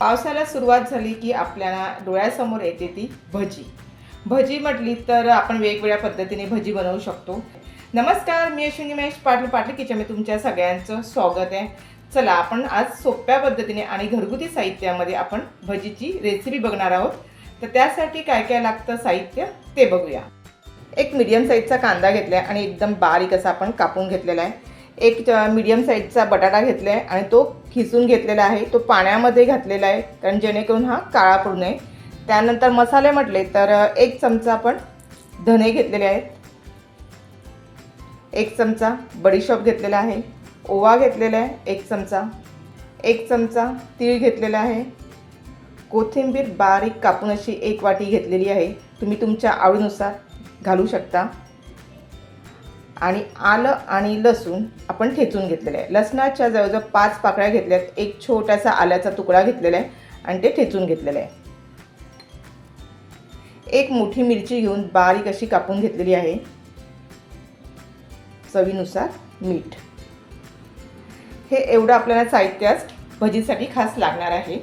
पावसाला सुरुवात झाली की आपल्याला डोळ्यासमोर येते ती भजी. भजी म्हटली तर आपण वेगवेगळ्या पद्धतीने भजी बनवू शकतो. नमस्कार मी अश्विनी महेश पाटील पाटील किचनमध्ये तुमच्या सगळ्यांचं स्वागत आहे. चला आपण आज सोप्या पद्धतीने आणि घरगुती साहित्यामध्ये आपण भजीची रेसिपी बघणार आहोत. तर त्यासाठी काय काय लागतं साहित्य ते बघूया. एक मीडियम साईजचा कांदा घेतला आहे आणि एकदम बारीक असा आपण कापून घेतलेला आहे. एक मीडियम साईजचा बटाटा घेतला आहे आणि तो खिसून घेतलेला आहे तो पाण्यामध्ये घातलेला आहे कारण जेणेकरून हा काळा पडू नये. त्यानंतर मसाले म्हटले तर एक चमचा आपण धने घेतलेले आहेत. एक चमचा बडीशॉप घेतलेला आहे. ओवा घेतलेला आहे एक चमचा. एक चमचा तीळ घेतलेला आहे. कोथिंबीर बारीक कापून अशी एक वाटी घेतलेली आहे. तुम्ही तुमच्या आवडीनुसार घालू शकता. आणि आलं आणि लसूण आपण ठेचून घेतलेलं आहे. लसणाच्या जवळजवळ पाच पाकळ्या घेतल्या आहेत एक छोटासा आल्याचा तुकडा घेतलेला आहे आणि ते ठेचून घेतलेलं आहे. एक मोठी मिरची घेऊन बारीक अशी कापून घेतलेली आहे. चवीनुसार मीठ. हे एवढं आपल्याला साहित्यास भजीसाठी खास लागणार आहे.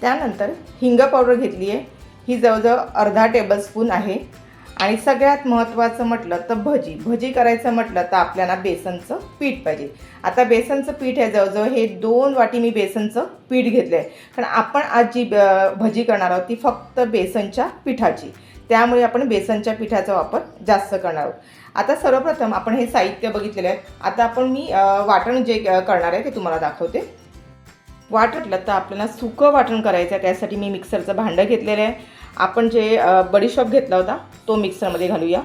त्यानंतर हिंग पावडर घेतली आहे. ही जवळजवळ अर्धा टेबलस्पून आहे. आणि सगळ्यात महत्त्वाचं म्हटलं तर भजी. भजी करायचं म्हटलं तर आपल्याला बेसनचं पीठ पाहिजे. आता बेसनचं पीठ आहे जवळजवळ हे दोन वाटी मी बेसनचं पीठ घेतलं आहे कारण आपण आज जी ब- भजी करणार आहोत ती फक्त बेसनच्या पिठाची. त्यामुळे आपण बेसनच्या पिठाचा वापर जास्त करणार आहोत. आता सर्वप्रथम आपण हे साहित्य बघितलेलं आहे. आता आपण मी वाटण जे करणार आहे ते तुम्हाला दाखवते. वाटलं तर आपल्याला सुकं वाटण करायचं आहे त्यासाठी मी मिक्सरचं भांडं घेतलेलं आहे. आपण जे बडीशॉप घेतला होता तो मिक्सरमध्ये घालूया.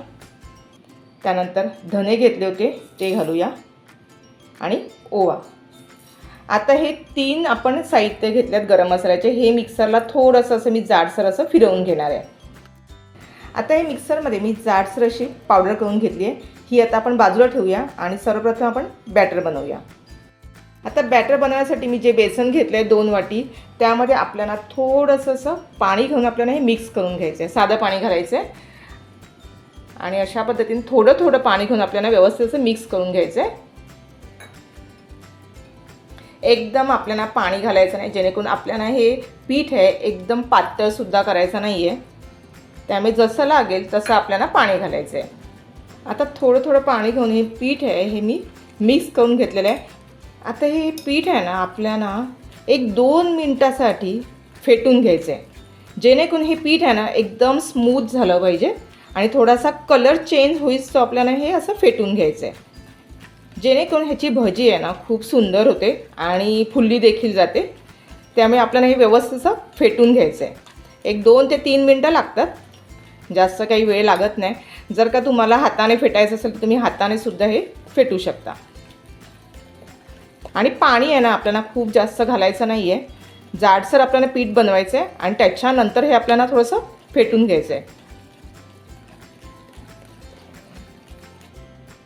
त्यानंतर धने घेतले होते ते घालूया. आणि ओवा. आता हे तीन आपण साहित्य घेतल्यात गरम मसाल्याचे. हे मिक्सरला थोडंसं असं मी जाडसर असं फिरवून घेणार आहे. आता हे मिक्सरमध्ये मी जाडसर अशी पावडर करून घेतली आहे. ही आता आपण बाजूला ठेवूया आणि सर्वप्रथम आपण बॅटर बनवूया. आता बॅटर बनवण्यासाठी मी जे बेसन घेतलं आहे दोन वाटी त्यामध्ये आपल्याला थोडंसं असं पाणी घेऊन आपल्याला हे मिक्स करून घ्यायचं आहे साधं पाणी घालायचं आहे आणि अशा पद्धतीने थोडं थोडं पाणी घेऊन आपल्याला व्यवस्थित असं मिक्स करून घ्यायचं आहे एकदम आपल्याला पाणी घालायचं नाही जेणेकरून आपल्याला हे पीठ आहे एकदम पातळसुद्धा करायचं नाही आहे त्यामुळे जसं लागेल तसं आपल्याला पाणी घालायचं आहे आता थोडं थोडं पाणी घेऊन हे पीठ आहे हे मी मिक्स करून घेतलेलं आहे. आता हे पीठ आहे ना आपल्याला एक दोन मिनटासाठी फेटून घ्यायचं आहे जेणेकरून हे पीठ आहे ना एकदम स्मूथ झालं पाहिजे आणि थोडासा कलर चेंज होईस तो आपल्याला हे असं फेटून घ्यायचं आहे जेणेकरून ह्याची भजी आहे ना खूप सुंदर होते आणि फुल्ली देखील जाते. त्यामुळे आपल्याला हे व्यवस्थित असं फेटून घ्यायचं आहे एक दोन ते तीन मिनटं लागतात. जास्त काही वेळ लागत नाही. जर का तुम्हाला हाताने फेटायचं असेल तर तुम्ही हाताने सुद्धा हे फेटू शकता. आणि पाणी आहे ना आपल्याला खूप जास्त घालायचं नाही आहे जाडसर आपल्याला पीठ बनवायचं आहे आणि त्याच्यानंतर हे आपल्याला थोडंसं फेटून घ्यायचं आहे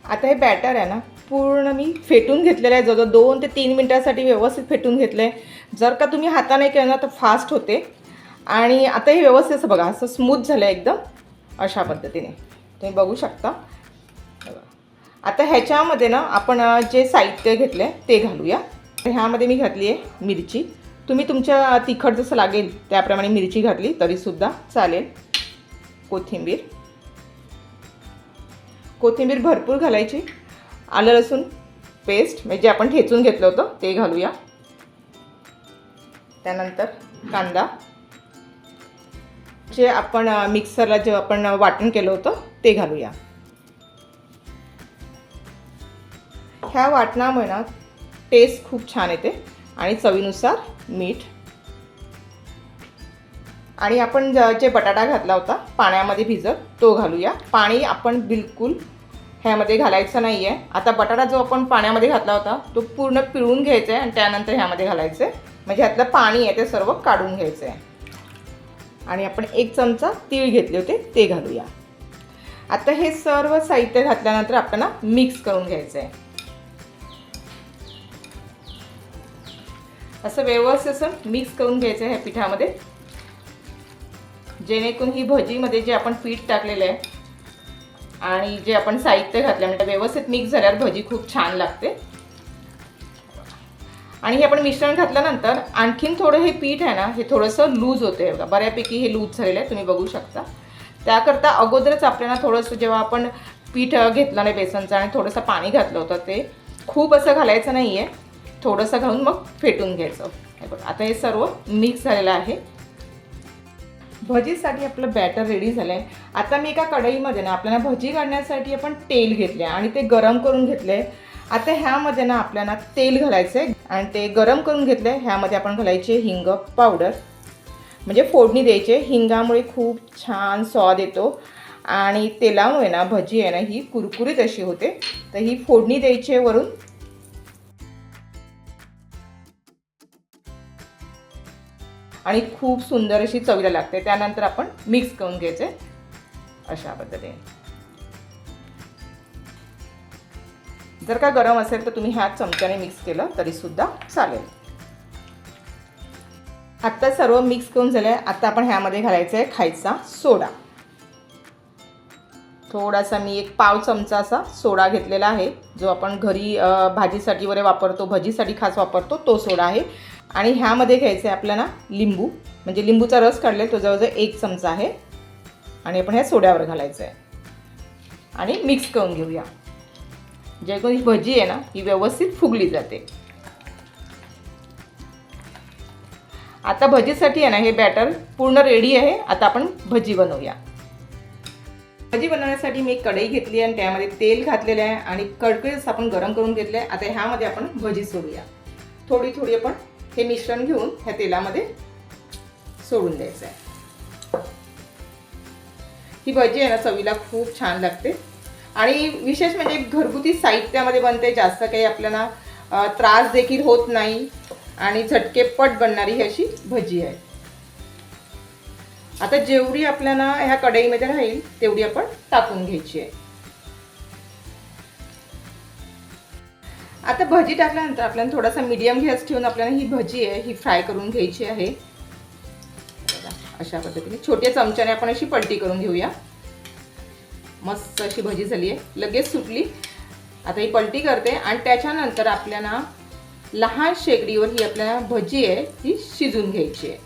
आता हे बॅटर आहे ना पूर्ण मी फेटून घेतलेलं आहे. जवळजवळ दोन ते तीन मिनटासाठी व्यवस्थित फेटून घेतलं आहे जर का तुम्ही हाताने केलं ना तर फास्ट होते. आणि आता हे व्यवस्थित असं बघा असं स्मूथ झालं आहे एकदम अशा पद्धतीने. तुम्ही बघू शकता. आता ह्याच्यामध्ये ना आपण जे साहित्य घेतलं आहे ते घालूया. तर ह्यामध्ये मी घातली आहे मिरची. तुम्ही तुमच्या तिखट जसं लागेल त्याप्रमाणे मिरची घातली तरीसुद्धा चालेल. कोथिंबीर. कोथिंबीर भरपूर घालायची. आलं लसूण पेस्ट म्हणजे जे आपण ठेचून घेतलं होतं ते घालूया. त्यानंतर कांदा. जे आपण मिक्सरला जे आपण वाटण केलं होतं ते घालूया. ह्या वाटणामुळे ना टेस्ट खूप छान येते. आणि चवीनुसार मीठ. आणि आपण ज- जे बटाटा घातला होता पाण्यामध्ये भिजत तो घालूया. पाणी आपण बिलकुल ह्यामध्ये घालायचं नाही आहे आता बटाटा जो आपण पाण्यामध्ये घातला होता तो पूर्ण पिळून घ्यायचा आहे आणि त्यानंतर ह्यामध्ये घालायचं आहे म्हणजे ह्यातलं पाणी आहे ते सर्व काढून घ्यायचं आहे आणि आपण एक चमचा तीळ घेतले होते ते घालूया. आता हे सर्व साहित्य घातल्यानंतर आपल्याला मिक्स करून घ्यायचं आहे असं व्यवस्थित असं मिक्स करून घ्यायचं आहे ह्या पिठामध्ये. जेणेकरून ही भजीमध्ये जे आपण पीठ टाकलेलं आहे आणि जे आपण साहित्य घातलं म्हणजे व्यवस्थित मिक्स झाल्यावर भजी खूप छान लागते. आणि हे आपण मिश्रण घातल्यानंतर आणखीन थोडं हे पीठ आहे ना हे थोडंसं लूज होते बघा. बऱ्यापैकी हे लूज झालेलं आहे तुम्ही बघू शकता. त्याकरता अगोदरच आपल्याला थोडंसं जेव्हा आपण पीठ घेतलं नाही बेसनचं आणि थोडंसं पाणी घातलं होतं ते खूप असं घालायचं नाही आहे थोडंसं घालून मग फेटून घ्यायचं. हे आता हे सर्व मिक्स झालेलं आहे. भजीसाठी आपलं बॅटर रेडी झालं आहे आता मी एका कढईमध्ये ना आपल्याला भजी काढण्यासाठी आपण तेल घेतले आणि ते गरम करून घेतले आता ह्यामध्ये ना आपल्याला तेल घालायचं आहे आणि ते गरम करून घेतले ह्यामध्ये आपण घालायचे हिंग पावडर म्हणजे फोडणी द्यायचे. हिंगामुळे खूप छान स्वाद येतो. आणि तेलामुळे ना भजी आहे ना ही कुरकुरीत अशी होते. तर ही फोडणी द्यायची आहे वरून. आणि खूप सुंदर अशी चवीला लागते. त्यानंतर आपण मिक्स करून घ्यायचे अशा पद्धतीने. जर का गरम असेल तर तुम्ही ह्या चमच्याने मिक्स केलं तरी सुद्धा चालेल. आत्ता सर्व मिक्स करून झालं. आहे आता आपण ह्यामध्ये घालायचं आहे खायचा सोडा. थोडासा मी एक पाव चमचा असा सोडा घेतलेला आहे. जो आपण घरी भाजीसाठी वगैरे वापरतो भजीसाठी खास वापरतो तो सोडा आहे. आणि ह्यामध्ये घ्यायचं आहे आपल्याला लिंबू. म्हणजे लिंबूचा रस काढले तो जवळजवळ एक चमचा आहे. आणि आपण ह्या सोड्यावर घालायचं आहे. आणि मिक्स करून घेऊया. जेणेकरून ही भजी आहे ना ही व्यवस्थित फुगली जाते. आता भजीसाठी आहे ना हे बॅटर पूर्ण रेडी आहे. आता आपण भजी बनवूया. भजी बनवण्यासाठी मी एक कढई घेतली आणि त्यामध्ये तेल घातलेलं आहे आणि कडकडीत आपण गरम करून घेतलं आहे आता ह्यामध्ये आपण भजी सोडूया. थोडी थोडी आपण हे मिश्रण घेऊन ह्या तेलामध्ये सोडून द्यायचं आहे. ही भजी आहे ना चवीला खूप छान लागते. आणि विशेष म्हणजे घरगुती साहित्यामध्ये बनते जास्त काही आपल्याला त्रास देखील होत नाही आणि झटकेपट बनणारी ही अशी भजी आहे. आता जेवढी आपल्याला ह्या कढईमध्ये राहील तेवढी आपण टाकून घ्यायची आहे. आता भजी टाकल्यानंतर आपल्याला थोडासा मीडियम गॅस ठेवून आपल्याला ही भजी आहे ही फ्राय करून घ्यायची आहे. अशा पद्धतीने छोट्या चमच्याने आपण अशी पलटी करून घेऊया. मस्त अशी भजी झाली आहे. लगेच सुटली. आता ही पलटी करते आणि त्याच्यानंतर आपल्याला लहान शेगडीवर ही आपल्याला भजी आहे ही शिजून घ्यायची आहे.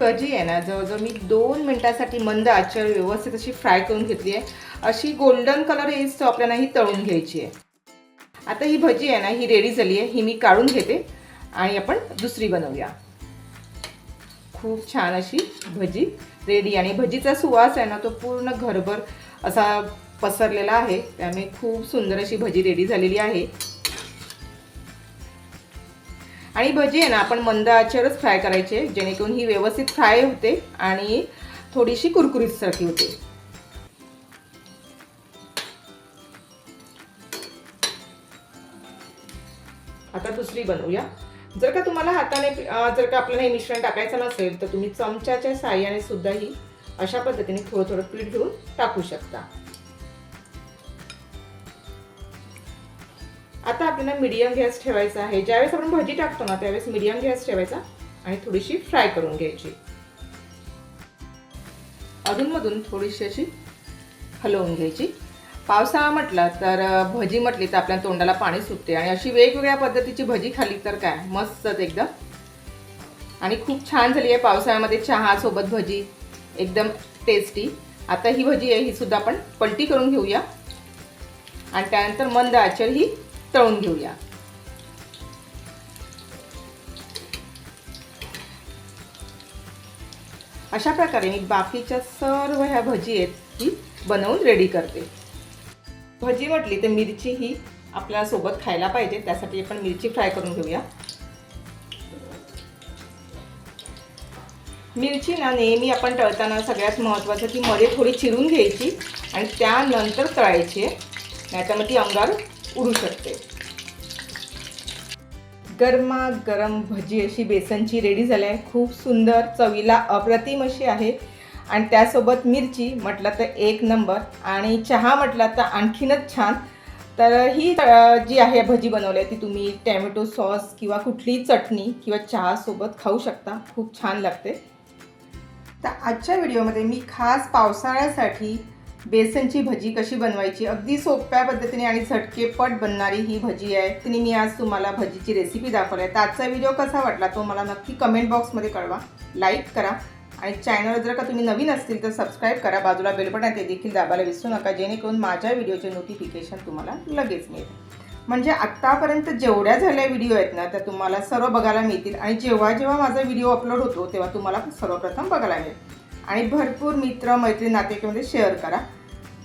भजी आहे ना जवळजवळ मी दोन मिनटासाठी मंद आचेवर व्यवस्थित अशी फ्राय करून घेतली आहे. अशी गोल्डन कलर येईस तो आपल्याला ही तळून घ्यायची आहे. आता ही भजी आहे ना ही रेडी झाली आहे. ही मी काढून घेते आणि आपण दुसरी बनवूया. खूप छान अशी भजी रेडी आणि भजीचा सुवास आहे ना तो पूर्ण घरभर असा पसरलेला आहे. त्यामुळे खूप सुंदर अशी भजी रेडी झालेली आहे. आणि भजी आहे ना आपण मंद आचेवरच फ्राय करायचे जेणेकरून ही व्यवस्थित फ्राय होते आणि थोडीशी कुरकुरीत सारखी होते. आता दुसरी बनवूया. जर का तुम्हाला हाताने जर का आपल्याला हे मिश्रण टाकायचं नसेल तर तुम्ही चमच्याच्या साह्याने सुद्धा ही अशा पद्धतीने थोडं थोडं पीठ घेऊन टाकू शकता. आता आपल्याला मीडियम गॅस ठेवायचा आहे. ज्यावेळेस आपण भजी टाकतो ना त्यावेळेस मीडियम गॅस ठेवायचा आणि थोडीशी फ्राय करून घ्यायची. अधूनमधून थोडीशी अशी हलवून घ्यायची. पावसाळा म्हटला तर भजी म्हटली तर आपल्या तोंडाला पाणी सुटते. आणि अशी वेगवेगळ्या पद्धतीची भजी खाल्ली तर काय? मस्तच एकदम. आणि खूप छान झाली आहे पावसाळ्यामध्ये चहासोबत भजी. एकदम टेस्टी आता ही भजी आहे ही सुद्धा आपण पलटी करून घेऊया. आणि त्यानंतर मंद आचर ही तळून घेऊया. अशा प्रकारे मी बाकीच्या सर्व ह्या भजी आहेत ती बनवून रेडी करते. भजी म्हटली तर मिरची ही आपल्याला सोबत खायला पाहिजे. त्यासाठी आपण मिरची फ्राय करून घेऊया. मिरची ना नेहमी आपण तळताना सगळ्यात महत्त्वाचं की मध्ये थोडी चिरून घ्यायची आणि त्यानंतर तळायची. नाहीतर मग ती अंगार उडू शकते. गरमा गरम भजी अशी बेसनची रेडी झाली आहे. खूप सुंदर चवीला अप्रतिम अशी आहे. आणि त्यासोबत मिरची म्हटलं तर एक नंबर आणि चहा म्हटला तर आणखीनच छान. तर ही जी आहे भजी बनवली आहे ती तुम्ही टॅमॅटो सॉस किंवा कुठलीही चटणी किंवा चहासोबत खाऊ शकता. खूप छान लागते. तर आजच्या व्हिडिओमध्ये मी खास पावसाळ्यासाठी बेसनची भजी कशी बनवायची अगदी सोप्या पद्धतीने आणि झटकेपट बनणारी ही भजी आहे. तिने मी आज तुम्हाला भजीची रेसिपी दाखवली आहे. तर आजचा व्हिडिओ कसा वाटला तो मला नक्की कमेंट बॉक्समध्ये कळवा. लाईक करा. आणि चॅनल जर का तुम्ही नवीन असतील तर सबस्क्राईब करा. बाजूला बेलबटन आहे ते देखील दाबायला विसरू नका. जेणेकरून माझ्या व्हिडिओचे नोटिफिकेशन तुम्हाला लगेच मिळेल. म्हणजे आत्तापर्यंत जेवढ्या झाल्या व्हिडिओ आहेत ना त्या तुम्हाला सर्व बघायला मिळतील. आणि जेव्हा जेव्हा माझा व्हिडिओ अपलोड होतो तेव्हा तुम्हाला सर्वप्रथम बघायला मिळेल. आणि भरपूर मित्र मैत्रीण नातेकमध्ये शेअर करा.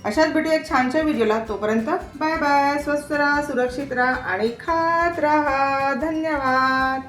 अशाच भेटू एक छानशा व्हिडिओला तोपर्यंत बाय बाय स्वस्त राहा सुरक्षित राहा आणि खात राहा. धन्यवाद.